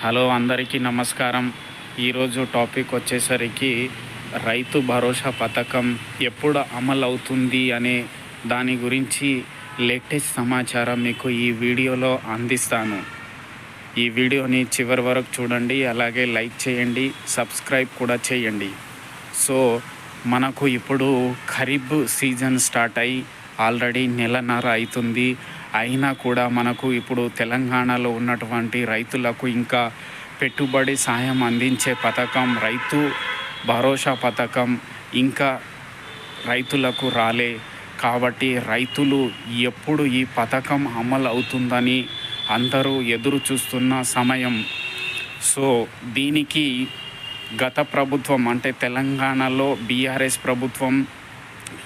Hello అందరికీ నమస్కారం. ఈరోజు టాపిక్ వచ్చేసరికి రైతు భరోసా పథకం ఎప్పుడు అమలు అవుతుంది అనే దాని గురించి లేటెస్ట్ సమాచారం మీకు ఈ వీడియోలో అందిస్తాను. ఈ వీడియోని చివరి వరకు చూడండి అలాగే లైక్ చేయండి సబ్స్క్రైబ్ కూడా చేయండి. సో మనకు ఇప్పుడు ఖరీఫ్ సీజన్ స్టార్ట్ అయ్యి ఆల్రెడీ నెలన్నర అవుతుంది. అయినా కూడా మనకు ఇప్పుడు తెలంగాణలో ఉన్నటువంటి రైతులకు ఇంకా పెట్టుబడి సాయం అందించే పథకం రైతు భరోసా పథకం ఇంకా రైతులకు రాలే. కాబట్టి రైతులు ఎప్పుడు ఈ పథకం అమలు అవుతుందని అందరూ ఎదురు చూస్తున్న సమయం. సో దీనికి గత ప్రభుత్వం అంటే తెలంగాణలో బీఆర్ఎస్ ప్రభుత్వం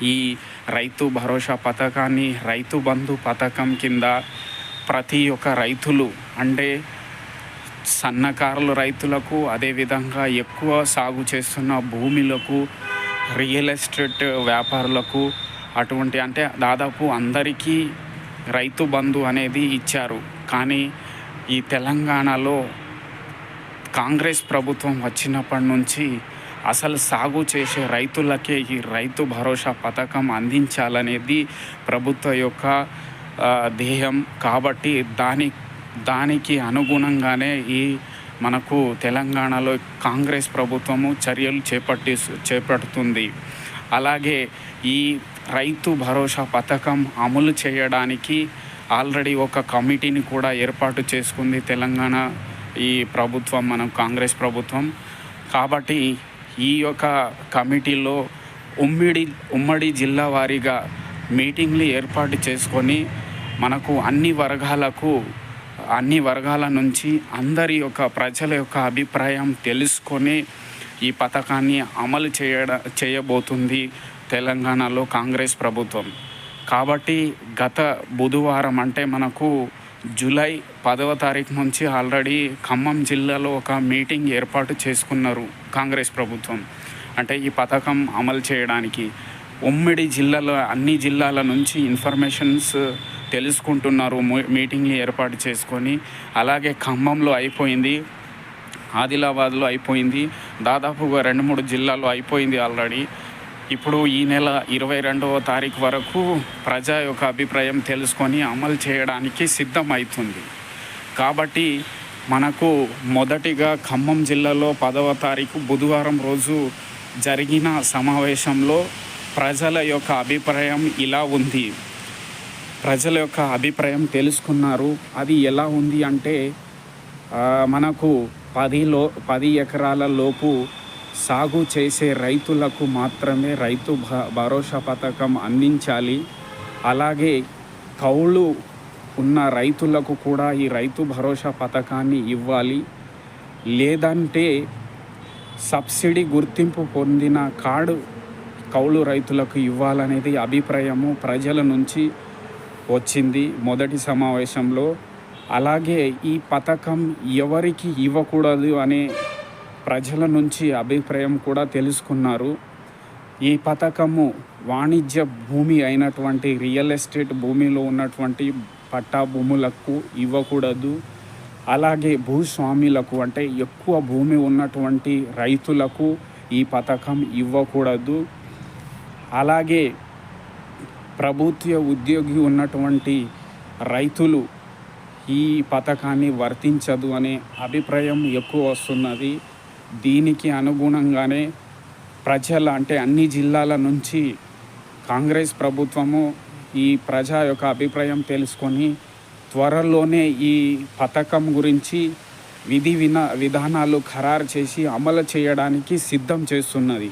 ఈ రైతు భరోసా పథకాన్ని రైతు బంధు పథకం కింద ప్రతి ఒక్క రైతులు అంటే సన్నకారుల రైతులకు అదేవిధంగా ఎక్కువ సాగు చేస్తున్న భూమిలకు రియల్ ఎస్టేట్ వ్యాపారులకు అటువంటి అంటే దాదాపు అందరికీ రైతు బంధు అనేది ఇచ్చారు. కానీ ఈ తెలంగాణలో కాంగ్రెస్ ప్రభుత్వం వచ్చినప్పటి నుంచి అసలు సాగు చేసే రైతులకే ఈ రైతు భరోసా పథకం అందించాలనేది ప్రభుత్వ యొక్క ధ్యేయం. కాబట్టి దాని దానికి అనుగుణంగానే ఈ మనకు తెలంగాణలో కాంగ్రెస్ ప్రభుత్వము చర్యలు చేపట్టి చేపడుతుంది. అలాగే ఈ రైతు భరోసా పథకం అమలు చేయడానికి ఆల్రెడీ ఒక కమిటీని కూడా ఏర్పాటు చేసుకుంది తెలంగాణ ఈ ప్రభుత్వం మనం కాంగ్రెస్ ప్రభుత్వం. కాబట్టి ఈ యొక్క కమిటీలో ఉమ్మిడి ఉమ్మడి జిల్లా వారీగా మీటింగ్లు ఏర్పాటు చేసుకొని మనకు అన్ని వర్గాలకు అన్ని వర్గాల నుంచి అందరి యొక్క ప్రజల యొక్క అభిప్రాయం తెలుసుకొని ఈ పథకాన్ని అమలు చేయడ చేయబోతుంది తెలంగాణలో కాంగ్రెస్ ప్రభుత్వం. కాబట్టి గత బుధవారం అంటే మనకు జూలై పదవ తారీఖు నుంచి ఆల్రెడీ ఖమ్మం జిల్లాలో ఒక మీటింగ్ ఏర్పాటు చేసుకున్నారు కాంగ్రెస్ ప్రభుత్వం. అంటే ఈ పథకం అమలు చేయడానికి ఉమ్మడి జిల్లాలో అన్ని జిల్లాల నుంచి ఇన్ఫర్మేషన్స్ తెలుసుకుంటున్నారు మీటింగ్ని మీటింగ్లు ఏర్పాటు చేసుకొని. అలాగే ఖమ్మంలో అయిపోయింది ఆదిలాబాద్లో అయిపోయింది దాదాపుగా రెండు మూడు జిల్లాల్లో అయిపోయింది ఆల్రెడీ. ఇప్పుడు ఈ నెల ఇరవై రెండవ తారీఖు వరకు ప్రజా యొక్క అభిప్రాయం తెలుసుకొని అమలు చేయడానికి సిద్ధమవుతుంది కాబట్టి మనకు మొదటిగా ఖమ్మం జిల్లాలో పదవ తారీఖు బుధవారం రోజు జరిగిన సమావేశంలో ప్రజల యొక్క అభిప్రాయం ఇలా ఉంది. ప్రజల యొక్క అభిప్రాయం తెలుసుకున్నారు. అది ఎలా ఉంది అంటే మనకు పదిలో పది ఎకరాల లోపు సాగు చేసే రైతులకు మాత్రమే రైతు భ- భరోసా పథకం అందించాలి. అలాగే కౌలు ఉన్న రైతులకు కూడా ఈ రైతు భరోసా పథకాన్ని ఇవ్వాలి. లేదంటే సబ్సిడీ గుర్తింపు పొందిన కార్డు కౌలు రైతులకు ఇవ్వాలనేది అభిప్రాయము ప్రజల నుంచి వచ్చింది మొదటి సమావేశంలో. అలాగే ఈ పథకం ఎవరికి ఇవ్వకూడదు అనే ప్రజల నుంచి అభిప్రాయం కూడా తెలుసుకున్నారు. ఈ పథకము వాణిజ్య భూమి అయినటువంటి రియల్ ఎస్టేట్ భూమిలో ఉన్నటువంటి పట్టా భూములకు ఇవ్వకూడదు. అలాగే భూస్వాములకు అంటే ఎక్కువ భూమి ఉన్నటువంటి రైతులకు ఈ పథకం ఇవ్వకూడదు. అలాగే ప్రభుత్వ ఉద్యోగి ఉన్నటువంటి రైతులు ఈ పథకాన్ని వర్తించదు అనే అభిప్రాయం ఎక్కువ వస్తున్నది. దీనికి అనుగుణంగానే ప్రజల అంటే అన్ని జిల్లాల నుంచి కాంగ్రెస్ ప్రభుత్వము ఈ ప్రజా యొక్క అభిప్రాయం తెలుసుకొని త్వరలోనే ఈ పథకం గురించి విధి విన విధానాలు ఖరారు చేసి అమలు చేయడానికి సిద్ధం చేస్తున్నది.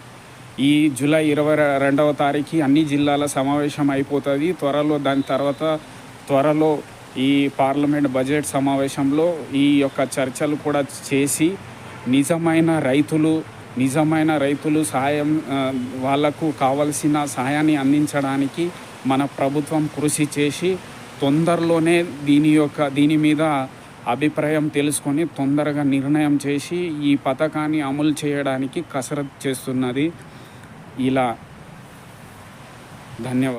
ఈ జూలై ఇరవై రెండవ తారీఖు అన్ని జిల్లాల సమావేశం అయిపోతుంది. త్వరలో దాని తర్వాత త్వరలో ఈ పార్లమెంట్ బడ్జెట్ సమావేశంలో ఈ యొక్క చర్చలు కూడా చేసి నిజమైన రైతులు నిజమైన రైతులు సహాయం వాళ్ళకు కావలసిన సహాయాన్ని అందించడానికి మన ప్రభుత్వం కృషి చేసి తొందరలోనే దీని యొక్క దీని మీద అభిప్రాయం తెలుసుకొని తొందరగా నిర్ణయం చేసి ఈ పథకాన్ని అమలు చేయడానికి కసరత్ చేస్తున్నది. ఇలా. ధన్యవాదాలు.